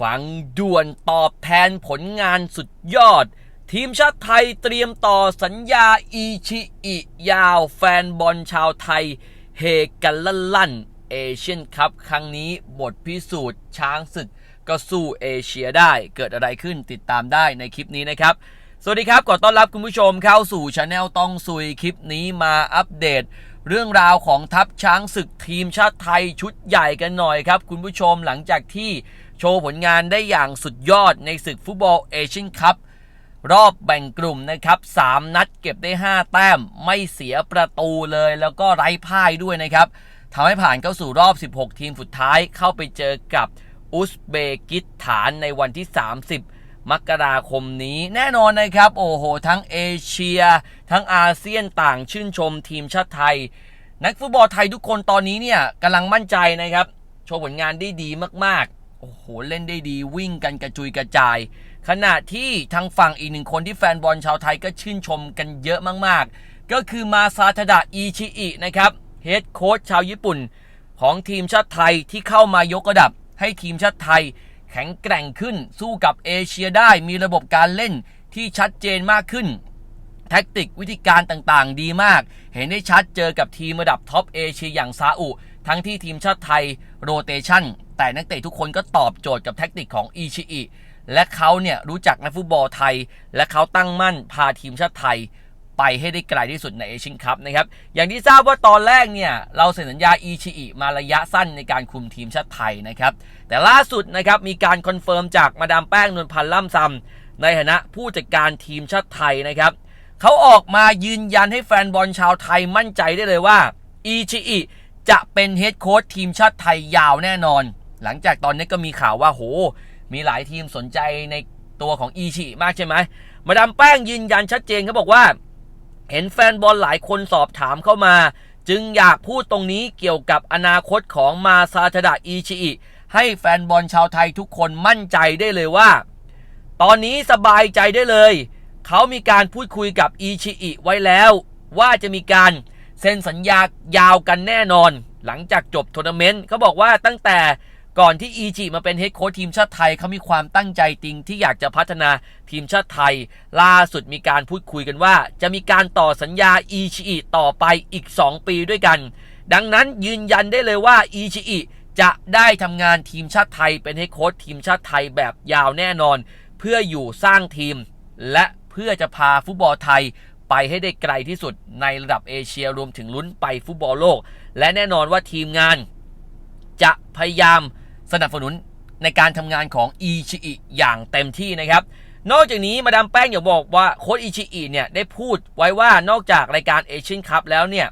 ฟังด่วนตอบแทนผลงานสุดยอด ทีมชาติไทยเตรียมต่อสัญญาอีชิอิยาวแฟนบอลชาวไทย เฮกันลั่นลั่นเอเชียนคัพครั้งนี้บทพิสูจน์ช้างศึกก็สู้เอเชียได้เกิดอะไรขึ้นติดตามได้ในคลิปนี้นะครับ สวัสดีครับขอต้อนรับคุณผู้ชมเข้าสู่ช anel ต้องซุยคลิปนี้มาอัปเดต เรื่องราวของทัพช้างศึกทีมชาติไทยชุดใหญ่กันหน่อยครับ คุณผู้ชมหลังจากที่ โชว์ผลงานได้อย่างสุดยอดในศึกฟุตบอลเอเชียนคัพรอบแบ่งกลุ่มนะครับ 3 นัดเก็บได้ 5 แต้ม ไม่เสียประตูเลย แล้วก็ไร้พ่ายด้วยนะครับทำให้ผ่านเข้าสู่รอบ 16 ทีมสุดท้ายเข้าไปเจอกับอุซเบกิสถานในวันที่ 30 มกราคมนี้แน่นอนนะครับ โอ้โห ทั้งเอเชีย ทั้งอาเซียนต่างชื่นชมทีมชาติไทย นักฟุตบอลไทยทุกคนตอนนี้เนี่ยกำลังมั่นใจนะครับ โชว์ผลงานได้ดีมากๆ โอ้โห เล่นได้ดีวิ่งกันกระจุยกระจาย ขณะที่ทางฝั่งอีกหนึ่งคนที่แฟนบอลชาวไทยก็ชื่นชมกันเยอะมากๆ ก็คือมาซาทดะอิชิอินะครับเฮดโค้ชชาวญี่ปุ่น ของทีมชาติไทยที่เข้ามายกระดับ ให้ทีมชาติไทย แข็งแกร่งขึ้นสู้กับเอเชียได้มีระบบการเล่นที่ชัดเจนมากขึ้นแท็กติกวิธีการต่างๆ ดีมาก เห็นได้ชัดเจอกับทีมระดับท็อปเอเชียอย่างซาอุ ทั้งที่ทีมชาติไทยโรเตชัน แต่นักเตะทุกคนก็ตอบโจทย์กับแท็กติกของอิชิอิและเขาเนี่ยรู้จักนักฟุตบอลไทย และเขาตั้งมั่นพาทีมชาติไทยไปให้ได้ไกลที่สุดในเอเชียนคัพนะครับ อย่างที่ทราบว่าตอนแรกเนี่ย เราเซ็นสัญญาอิชิอิมาระยะสั้นในการคุมทีมชาติไทยนะครับ แต่ล่าสุดนะครับ มีการคอนเฟิร์มจากมาดามแป้งนวลพันธ์ล่ำซำในฐานะผู้จัดการทีมชาติไทยนะครับ เขาออกมายืนยันให้แฟนบอลชาวไทยมั่นใจได้เลยว่าอิชิอิจะเป็นเฮดโค้ชทีมชาติไทยยาวแน่นอน หลังจากตอนนี้ก็มีข่าวว่าโห มีหลายทีมสนใจในตัวของอิชิมากใช่ไหม มาดามแป้งยืนยันชัดเจนเขาบอกว่า เห็นแฟนบอลหลายคนสอบถามเข้ามา จึงอยากพูดตรงนี้เกี่ยวกับอนาคตของมาซาทดะอิชิอิให้แฟนบอลชาวไทยทุกคนมั่นใจได้เลยว่า ตอนนี้สบายใจได้เลย เขามีการพูดคุยกับอิชิอิไว้แล้ว ว่าจะมีการเซ็นสัญญายาวกันแน่นอน หลังจากจบทัวร์นาเมนต์เขาบอกว่าตั้งแต่ ก่อนที่อีจิมาเป็นเฮดโค้ชทีมชาติไทยเขามีความตั้งใจจริงที่อยากจะพัฒนาทีมชาติไทย ล่าสุดมีการพูดคุยกันว่า จะมีการต่อสัญญาอีชิต่อไปอีก 2 ปีด้วยกัน ดังนั้นยืนยันได้เลยว่าอีชิจะได้ทำงานทีมชาติไทยเป็นเฮดโค้ชทีมชาติไทยแบบยาวแน่นอน เพื่ออยู่สร้างทีม และเพื่อจะพาฟุตบอลไทยไปให้ได้ไกลที่สุดในระดับเอเชียรวมถึงลุ้นไปฟุตบอลโลก และแน่นอนว่าทีมงาน จะพยายาม สนับสนุนในการทำงานของอิชิอิอย่างเต็มที่นะครับ นอกจากนี้มาดามแป้งอยังบอกว่าโค้ชอิชิอิเนี่ยได้พูดไว้ว่านอกจากรายการเอเชียนคัพแล้วเนี่ย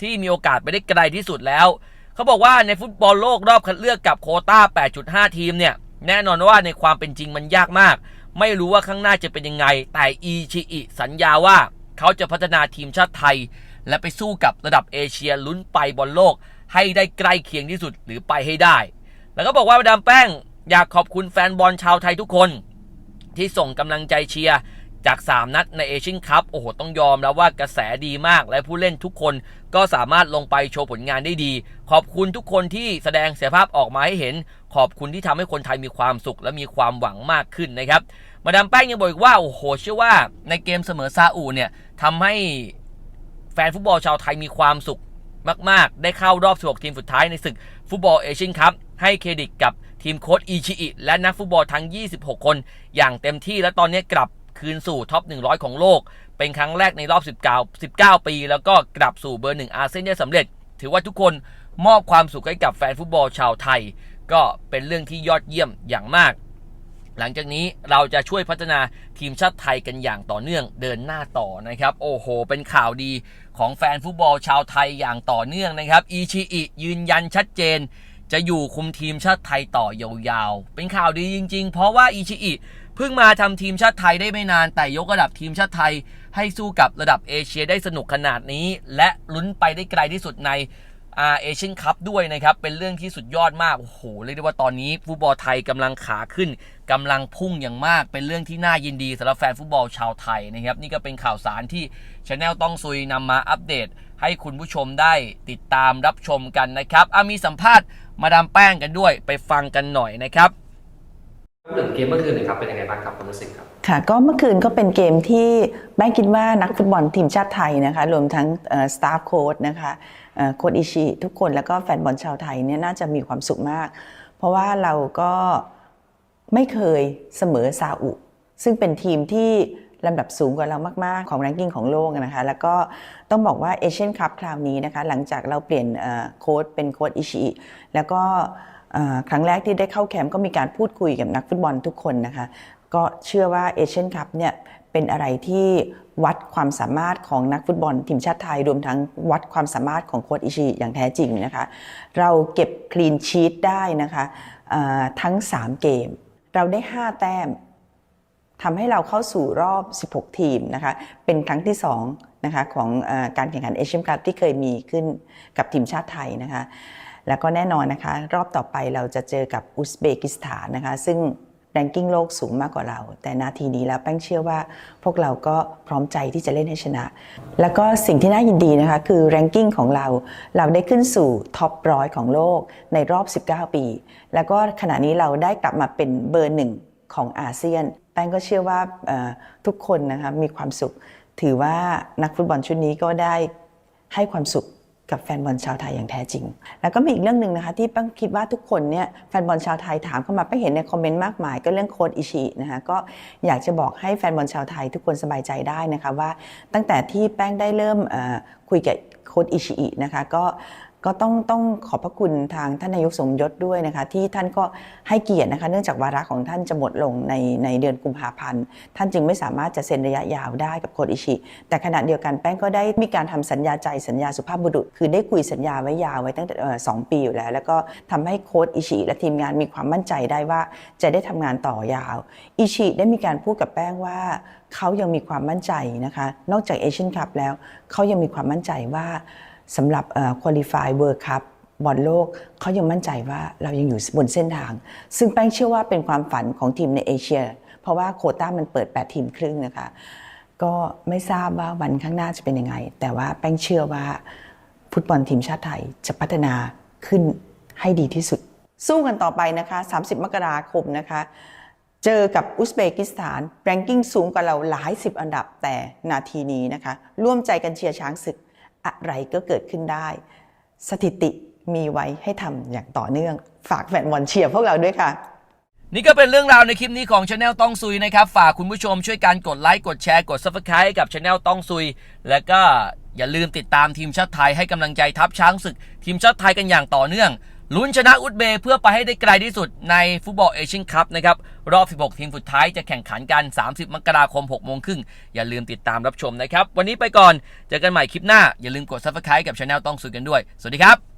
ที่มีโอกาสไปได้ไกลที่สุดแล้ว เขาบอกว่าในฟุตบอลโลกรอบคัดเลือกกับโคต้า 8.5 ทีมเนี่ยแน่นอนว่าในความเป็นจริงมันยากมาก ไม่รู้ว่าข้างหน้าจะเป็นยังไง แต่อิชิอิสัญญาว่าเขาจะพัฒนาทีมชาติไทย และไปสู้กับระดับเอเชียลุ้นไปบอลโลก ให้ได้ใกล้เคียงที่สุดหรือไปให้ได้ แล้วก็บอกว่ามาดามแป้งอยากขอบคุณแฟนบอลชาวไทยทุกคน ที่ส่งกำลังใจเชียร์จาก 3 นัดในเอเชียนคัพโอ้โห ต้องยอมแล้วว่ากระแสดีมากและผู้เล่นทุกคนก็สามารถลงไปโชว์ผลงานได้ดี ขอบคุณทุกคนที่แสดงเสียภาพออกมาให้เห็น ขอบคุณที่ทำให้คนไทยมีความสุขและมีความหวังมากขึ้นนะครับ มาดามแป้งยังบอกอีกว่า โอ้โห เชื่อว่าในเกมเสมอซาอุเนี่ยทำให้แฟนฟุตบอลชาวไทยมีความสุขมาก ๆ ได้เข้ารอบ 16 ทีมสุดท้ายในศึก ฟุตบอลเอเชียนคัพให้เครดิตกับทีมโค้ชอิชิอิและนักฟุตบอลทั้ง 26 คนอย่างเต็มที่และตอนนี้กลับคืนสู่ท็อป 100 ของโลก เป็นครั้งแรกในรอบ 19 19 ปี แล้วก็กลับสู่เบอร์หนึ่งอาเซียนได้สำเร็จ ถือว่าทุกคนมอบความสุขให้กับแฟนฟุตบอลชาวไทย ก็เป็นเรื่องที่ยอดเยี่ยมอย่างมาก หลังจากนี้เราจะช่วยพัฒนาทีมชาติไทยกันอย่างต่อเนื่องเดินหน้าต่อนะครับ โอ้โห เป็นข่าวดีของแฟนฟุตบอลชาวไทยอย่างต่อเนื่องนะครับอิชิอิยืนยันชัดเจน จะอยู่คุมทีมชาติไทยต่อยาวๆ เป็นข่าวดีจริง ๆ เพราะว่าอิชิอิเพิ่งมาทำทีมชาติไทยได้ไม่นานแต่ยกระดับทีมชาติไทย ให้สู้กับระดับเอเชียได้สนุกขนาดนี้ และลุ้นไปได้ไกลที่สุดใน เอเชียนคัพด้วยนะครับ เป็นเรื่องที่สุดยอดมากโอ้โหเรียกได้ว่าตอนนี้ฟุตบอลไทยกำลังขาขึ้นกำลังพุ่งอย่างมาก เป็นเรื่องที่น่ายินดีสำหรับแฟนฟุตบอลชาวไทยนะครับนี่ก็เป็นข่าวสารที่ชาแนลต้องซุยนำมาอัปเดต ให้คุณผู้ชมได้ติดตามรับชมกันนะครับอะมีสัมภาษณ์มาดามแป้งกันด้วยไปฟังกันหน่อยนะครับ พูดถึงเกมเมื่อคืนหน่อยครับเป็นยังไงบ้างครับความรู้สึกครับค่ะก็เมื่อคืนก็เป็นเกมที่แป้งคิดว่านักฟุตบอลทีมชาติไทยนะคะรวมทั้งสตาฟโค้ชนะคะโค้ชอิชิทุกคนแล้วก็แฟนบอลชาวไทยเนี่ยน่าจะมีความสุขมาก เพราะว่าเราก็ไม่เคยเสมอซาอุ ซึ่งเป็นทีมที่ลำดับสูงกว่าเรามาก ๆ ของแรงกิ้งของโลกนะคะ แล้วก็ต้องบอกว่าเอเชียนคัพคราวนี้นะคะ หลังจากเราเปลี่ยนโค้ชเป็นโค้ชอิชิแล้วก็ ครั้งแรกที่ได้เข้าแคมป์ก็มีการพูดคุยกับนักฟุตบอลทุกคนนะคะ ก็เชื่อว่าเอเชียนคัพเนี่ยเป็นอะไรที่วัดความสามารถของนักฟุตบอลทีมชาติไทย รวมทั้งวัดความสามารถของโค้ชอิชิอย่างแท้จริงนะคะ เราเก็บคลีนชีตได้นะคะทั้ง 3 เกม เราได้ 5 แต้มทำให้เราเข้าสู่รอบ 16 ทีมนะคะ เป็นครั้งที่2นะคะของอการแข่งขันเอเชียนคัพที่เคยมีขึ้นกับทีมชาติไทยนะคะ แล้วก็แน่นอนนะคะ รอบต่อไปเราจะเจอกับอุซเบกิสถานนะคะ ซึ่งแรงกิ้งโลกสูงมากกว่าเรา แต่นาทีนี้แล้วแป้งเชื่อว่าพวกเราก็พร้อมใจที่จะเล่นให้ชนะ แล้วก็สิ่งที่น่ายินดีนะคะ คือแรงกิ้งของเราเราได้ขึ้นสู่ท็อปร้อยของโลกในรอบ 19 ปี แล้วก็ขณะนี้เราได้กลับมาเป็นเบอร์หนึ่งของอาเซียน แป้งก็เชื่อว่าทุกคนนะคะมีความสุข ถือว่านักฟุตบอลชุดนี้ก็ได้ให้ความสุข กับแฟนบอลชาวไทยอย่างแท้จริง แล้วก็มีอีกเรื่องหนึ่งนะคะ ที่แป้งคิดว่าทุกคนเนี่ยแฟนบอลชาวไทยถามเข้ามาแป้งเห็นในคอมเมนต์มากมาย ก็เรื่องโค้ดอิชินะคะก็อยากจะบอกให้แฟนบอลชาวไทยทุกคนสบายใจได้นะคะว่าตั้งแต่ที่แป้งได้เริ่มคุยกับโค้ดอิชินะคะก็ ก็ต้องต้องขอบพระคุณทางท่านนายกสมยศด้วยนะคะที่ท่านก็ให้เกียรตินะคะเนื่องจากวาระของท่านจะหมดลงในในเดือนกุมภาพันธ์ท่านจึงไม่สามารถจะเซ็นระยะยาวได้กับโคดอิชิ แต่ขณะเดียวกันแป้งก็ได้มีการทำสัญญาใจสัญญาสุภาพบุรุษ คือได้คุยสัญญาไว้ยาวไว้ตั้งแต่สองปีอยู่แล้ว แล้วก็ทำให้โคดอิชิและทีมงานมีความมั่นใจได้ว่าจะได้ทำงานต่อยาว อิชิได้มีการพูดกับแป้งว่าเขายังมีความมั่นใจนะคะ นอกจากเอเชียนคัพแล้วเขายังมีความมั่นใจว่า สำหรับคุริฟายเวิร์คัพบอลโลกเขายังมั่นใจว่าเรายังอยู่บนเส้นทาง ซึ่งแป้งเชื่อว่าเป็นความฝันของทีมในเอเชีย เพราะว่าโคต้ามันเปิด 8 ทีมครึ่งนะคะ ก็ไม่ทราบว่าวันข้างหน้าจะเป็นยังไง แต่ว่าแป้งเชื่อว่าฟุตบอลทีมชาติไทยจะพัฒนาขึ้นให้ดีที่สุด สู้กันต่อไปนะคะ 30 มกราคมนะคะ เจอกับอุซเบกิสถานแรงกิ้งสูงกว่าเราหลายสิบอันดับแต่นาทีนี้นะคะ ร่วมใจกันเชียร์ช้างศึก อะไรก็เกิดขึ้นได้ สถิติมีไว้ให้ทำอย่างต่อเนื่อง ฝากแฟนบอลเชียร์พวกเราด้วยค่ะนี่ก็เป็นเรื่องราวในคลิปนี้ของช anel ต้องซุยนะครับ ฝากคุณผู้ชมช่วยการกดไลค์กดแชร์กด subscribe ให้กับช anel ต้องซุย แล้วก็อย่าลืมติดตามทีมชาติไทยให้กำลังใจทัพช้างศึก ทีมชาติไทยกันอย่างต่อเนื่อง ลุ้นชนะอุซเบย์เพื่อไปให้ได้ไกลที่สุดในฟุตบอลเอเชียนคัพนะครับ รอบ 16 ทีมสุดท้ายจะแข่งขันกัน 30 มกราคม 6 โมงครึ่ง อย่าลืมติดตามรับชมนะครับ วันนี้ไปก่อน เจอกันใหม่คลิปหน้า อย่าลืมกด subscribe กับช anel ต้องสุดกันด้วย สวัสดีครับ